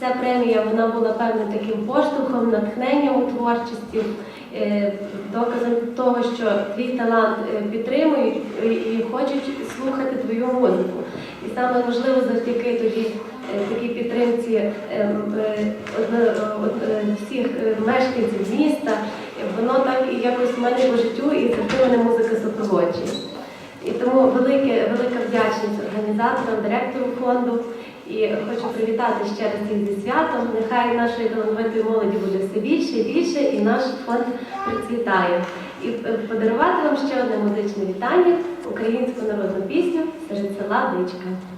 ця премія вона була певним таким поштовхом, натхненням у творчості, е, доказом того, що твій талант е, підтримують і хочуть слухати твою музику. І саме важливо завдяки тоді е, такій підтримці е, м, е, одно- од- е, всіх мешканців міста, воно так і якось в мене по життю, і мене музика супроводжує. І тому велике, велика вдячність організаторам, директору фонду. І хочу привітати ще раз всіх зі святом. Нехай нашої талановитої молоді буде все більше і більше, і наш фонд процвітає. І е, подарувати вам ще одне музичне вітання, українську народну пісню серед села Дичка.